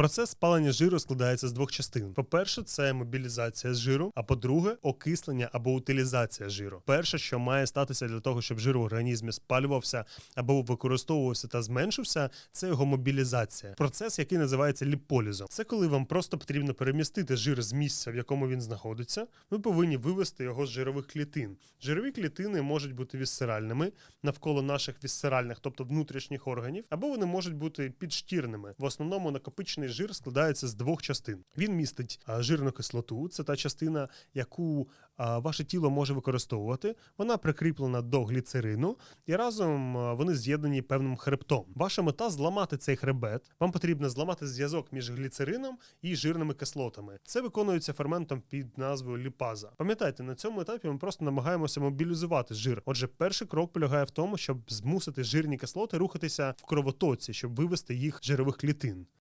Процес спалення жиру складається з двох частин. По-перше, це мобілізація жиру, а по-друге, окислення або утилізація жиру. Перше, що має статися для того, щоб жир в організмі спалювався або використовувався та зменшився, це його мобілізація. Процес, який називається ліполізом. Це коли вам просто потрібно перемістити жир з місця, в якому він знаходиться. Ви повинні вивести його з жирових клітин. Жирові клітини можуть бути вісцеральними навколо наших вісцеральних, тобто внутрішніх органів, або вони можуть бути підшкірними. В основному накопичений жир складається з двох частин. Він містить жирну кислоту, це та частина, яку ваше тіло може використовувати. Вона прикріплена до гліцерину, і разом вони з'єднані певним хребтом. Ваша мета зламати цей хребет. Вам потрібно зламати зв'язок між гліцерином і жирними кислотами. Це виконується ферментом під назвою ліпаза. Пам'ятайте, на цьому етапі ми просто намагаємося мобілізувати жир. Отже, перший крок полягає в тому, щоб змусити жирні кислоти рухатися в кровотоці, щоб вивести їх з жирових клітин.